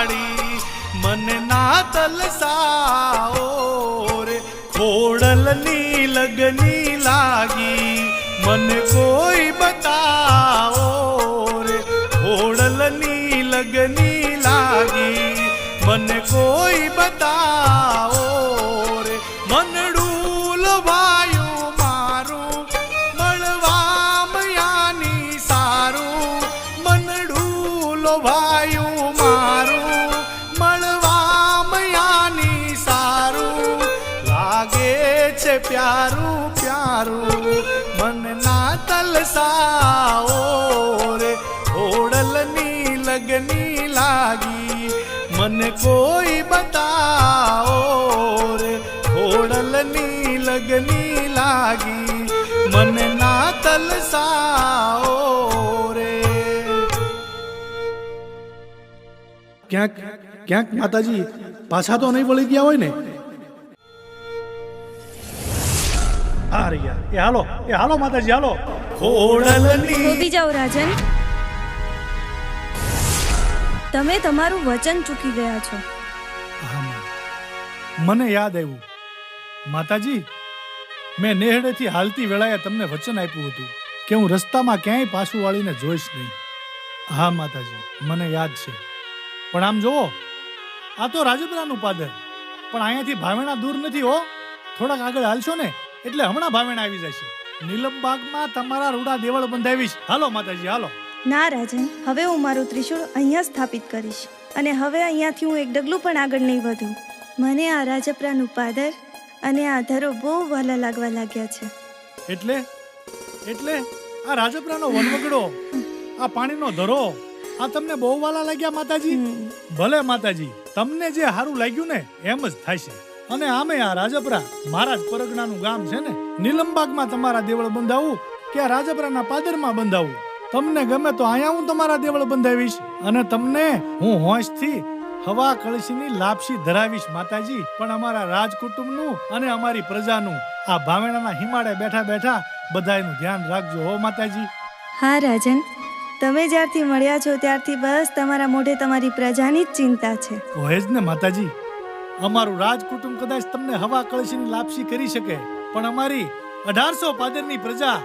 વાળી, મન ના તલસાઓ રે. ખોડલની લગની લાગી, મને કોઈ બતાવો રે. ખોડલની લગની લાગી, મને કોઈ બતાવો રે. મનડું લવાયું મારું, મળવા મયાની સારું. મારું છે પ્યારું પ્યારું મન ના તલસાઓ રે. ઓડલની લગની લાગી, મને કોઈ બતાવો રે. ઓડલની લગની લાગી મને ના તલસાઓ રે. ક્યાંક ક્યાંક માતાજી પાછા તો નહીં વળી ગયા હોય ને? આ રહ્યા એ હાલો એ હાલો માતાજી હાલો. ખોડલની જાઓ રાજન. તમે તમારું વચન ચૂકી ગયા છો. હા, મને યાદ આવ્યું. માતાજી મેં નેહડેથી હાલતી વેળાએ તમને વચન આપ્યું હતું કે હું રસ્તામાં ક્યાંય પાછું વાળીને જોઈશ નહીં. હા માતાજી મને યાદ છે. પણ આમ જુઓ આ તો રાજપરાનું પાદર. પણ અહીંયાથી ભાવેણા દૂર નથી હો. થોડાક આગળ હાલશો ને. એટલે હમણાં ભાવેણ આવી જશે. નીલમબાગમાં તમારા રૂડા દેવળ બંધાવીશ. હાલો માતાજી હાલો. ના રાજન હવે હું મારું ત્રિશુળ અહીંયા સ્થાપિત કરીશ અને હવે અહીંયાથી હું એક ડગલું પણ આગળ નહીં વધું. મને આ રાજપરાનું પાદર અને આ ધરો બહુ વહાલા લાગવા લાગ્યા છે. એટલે? એટલે? આ રાજપરાનો વનવગડો આ પાણીનો ધરો આ તમને બહુ વાલા લાગ્યા માતાજી? ભલે માતાજી તમને જે સારું લાગ્યું ને એમ જ થાય છે અને આમે આ રાજપરા મારા જ પરગણાનું ગામ છે ને નીલમબાગમાં તમારા દેવળ બંધાવું કે આ રાજપરાના પાદરમાં બંધાવું? તમને ગમે તો અહીંયા હું તમારા દેવળ બંધાવીશ. અને તમને હું હોંશથી હવા કળશીની લાપસી ધરાવીશ માતાજી. પણ અમારા રાજ કુટુંબનું અને અમારી પ્રજાનું આ ભાવેણાના હિમાડે બેઠા બેઠા બધાયનું ધ્યાન રાખજો હો માતાજી. હા રાજન. તમે જ્યારથી મળ્યા છો ત્યારથી બસ તમારા મોઢે તમારી પ્રજાની જ ચિંતા છે. હોય જ ને માતાજી. અમારું રાજ કુટુંબ કદાચ તમને હવા કળશીની લાપસી કરી શકે પણ અમારી અઢારસો પાદરની પ્રજા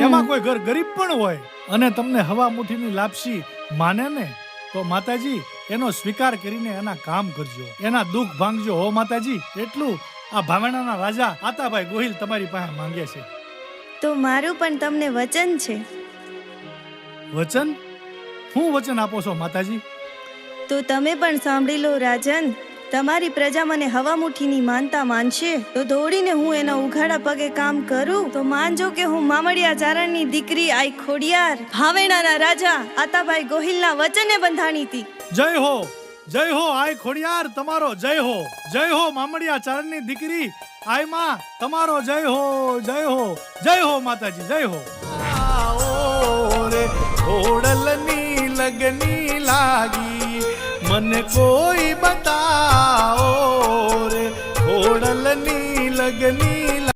એમાં કોઈ ઘર ગરીબ પણ હોય અને તમને હવા મુઠ્ઠીની લાપસી માને ને તો માતાજી એનો સ્વીકાર કરીને એના કામ કરજો. એના દુઃખ ભાંગજો. હો માતાજી એટલું આ ભાવેણાના રાજા આતાભાઈ ગોહિલ તમારી પાસે માંગે છે. તો મારું પણ તમને વચન છે. વચન? શું વચન આપો છો માતાજી? તો તમે પણ સાંભળી લો રાજન. તમારી પ્રજા મને હવામુઠીની માનતા માનશે? તો દોડીને હું એના ઉઘાડા પગે કામ કરું? તો માનજો કે હું મામડિયા ચારણની દીકરી આઈ ખોડિયાર. ભાવેણાના રાજા આતાભાઈ ગોહિલના વચને બંધાણી હતી. જય હો જય હો આય ખોડિયાર તમારો જય હો. જય હો મામડિયા ચારણની દીકરી આયમાં તમારો જય હો જય હો. જય હો માતાજી જય હો. ઓડલની રે ખોડલની લગની લાગી. મને કોઈ બતાવો રે ખોડલની લગની